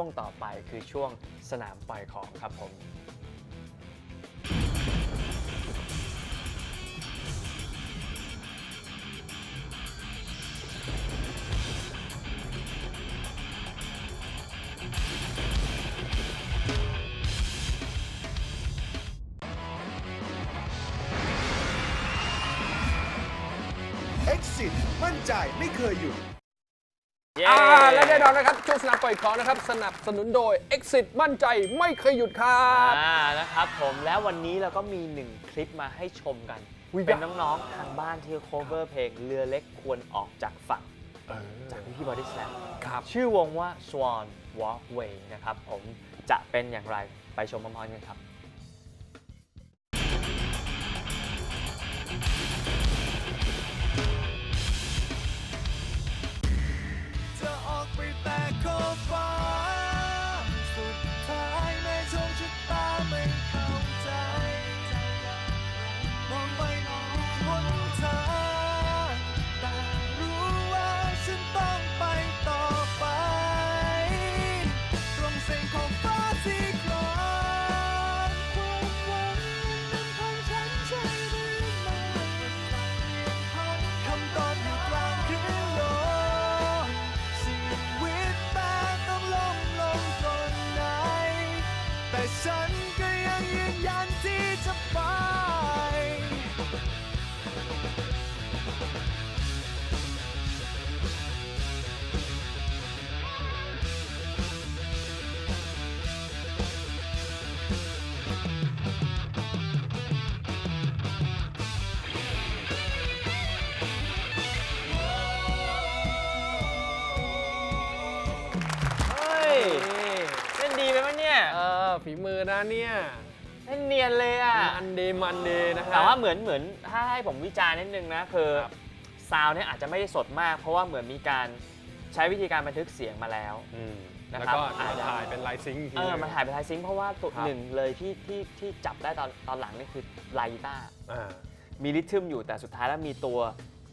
ช่วงต่อไปคือช่วงสนามปล่อยของครับผม Exit มั่นใจไม่เคยหยุด เย้ อ่าและแน่นอนนะครับช่วงสนามปล่อยของนะครับ สนับสนุนโดย Exit มั่นใจไม่เคยหยุดครับ อ่านะครับผมแล้ววันนี้เราก็มีหนึ่งคลิปมาให้ชมกัน อุ๊ย เป็นน้องๆทางบ้านที่ cover เพลงเรือเล็กควรออกจากฝั่งเออจากพี่บอดี้สแลมครับ ชื่อวงว่า Swan Walkway นะครับผมจะเป็นอย่างไรไปชมพร้อมๆกันครับ แต่ ฝีมือนะเนี่ยเล่นเนียนเลยอะ มันเดมันเดนะฮะแต่ว่าเหมือนเหมือนถ้าให้ผมวิจารณ์นิดนึงนะคือครับซาวด์เนี่ยอาจจะไม่ได้สดมาก เพราะว่าเหมือนมีการใช้วิธีการบันทึกเสียงมาแล้วอืมนะแล้วครับก็อาจมาจะถ่ายเป็นไลน์ซิงค์อีกทีเออหนึ่งมาถ่ายเป็นไทยซิงค์เพราะว่าตัวครับหนึ่งเลยที่ที่ที่จับได้ตอนตอนหลังนี่คือลายกีตาร์อ่ามีริทึมอยู่แต่สุดท้ายแล้วมีตัว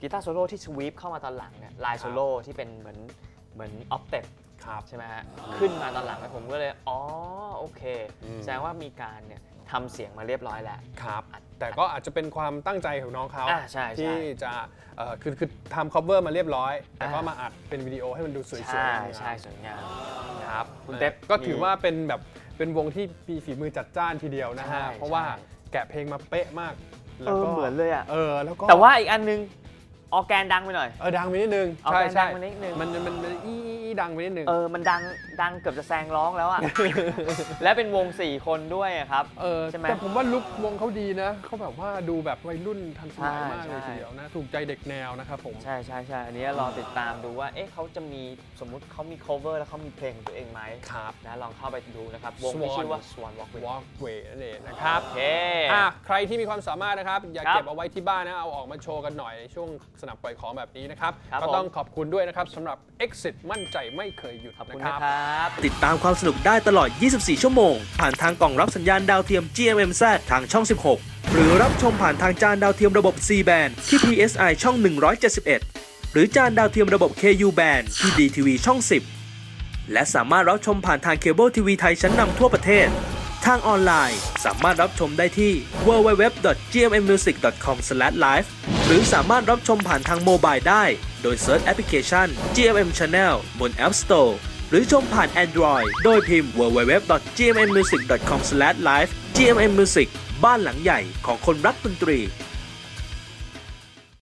กีตาร์โซโล่ที่สวีปเข้ามาตอนหลังเนี่ยลายโซโล่ที่เป็นเหมือนเหมือนออฟเต็ป ครับ ใช่ไหมฮะขึ้นมาตอนหลังแล้วผมก็เลย อ๋อ โอเค อืม แสดงว่ามีการเนี่ยทำเสียงมาเรียบร้อยแล้ว ครับ แต่ก็อาจจะเป็นความตั้งใจของน้องเขาอ่าใช่ใช่ที่จะเอ่อคือคือทำ cover มาเรียบร้อย แต่ก็อ่าม มาอัดเป็นวิดีโอให้มันดูสวยๆใช่งามใช่สวยงาม ครับคุณเต๊บก็ถือมีว่าเป็นแบบเป็นวงที่มีฝีมือจัดจ้านทีเดียวนะฮะ ใช่เพราะว่าใช่ แกะเพลงมาเป๊ะมากเออเหมือนเลยอะเออแล้วก็แต่ว่าอีกอันนึงออร์แกนดังไปหน่อย เออดังไปนิดนึง เอาใช่แกนใช่ดังไปนิดนึง มันมันมันอีอีอี ดังไปนิดนึง เออ มันดัง ดังเกือบจะแซงร้องแล้วอะ และเป็นวง 4 คนด้วยอะครับ เออใช่ไหม แต่ผมว่าลุควงเขาดีนะ เขาแบบว่าดูแบบวัยรุ่นทันสมัยใช่มากเลยใช่ทีเดียวนะ ถูกใจเด็กแนวนะครับผม ใช่ใช่ใช่อันนี้รอติดตามดูว่า เอ๊ะเขาจะมีสมมุติเขามี cover แล้วเขามีเพลงของตัวเองไหมครับ นะลองเข้าไปดูนะครับ วงที่ Swan ชื่อว่า Swan Walkway Walkway นั่นเองนะครับโอเคอะใครที่มีความสามารถนะครับ อย่าครับเก็บเอาไว้ที่บ้านนะ เอาออกมาโชว์กันหน่อยในช่วงสนามปล่อยของแบบนี้นะครับครับก็ผมต้องขอบคุณด้วยนะครับสำหรับ Exit มั่นใจไม่เคยหยุดขอบคุณนะคนะรับครับ ติดตามความสนุกได้ตลอด 24 ชั่วโมง ผ่านทางกล่องรับสัญญาณดาวเทียม GMMZ ทางช่อง 16 หรือรับชมผ่านทางจานดาวเทียมระบบ C band ที่ PSI ช่อง 171 หรือจานดาวเทียมระบบ KU band ที่ DTV ช่อง 10 และสามารถรับชมผ่านทางเคเบิลทีวีไทยชั้นนำทั่วประเทศ ทางออนไลน์สามารถรับชมได้ที่ www.gmmmusic.com/live หรือสามารถรับชมผ่านทางโมบายได้ โดยเซิร์ชแอปพลิเคชัน GMM Channel บน App Store หรือชมผ่าน Android โดยพิมพ์ www.gmmmusic.com/live GMM Music บ้านหลังใหญ่ของคนรักดนตรี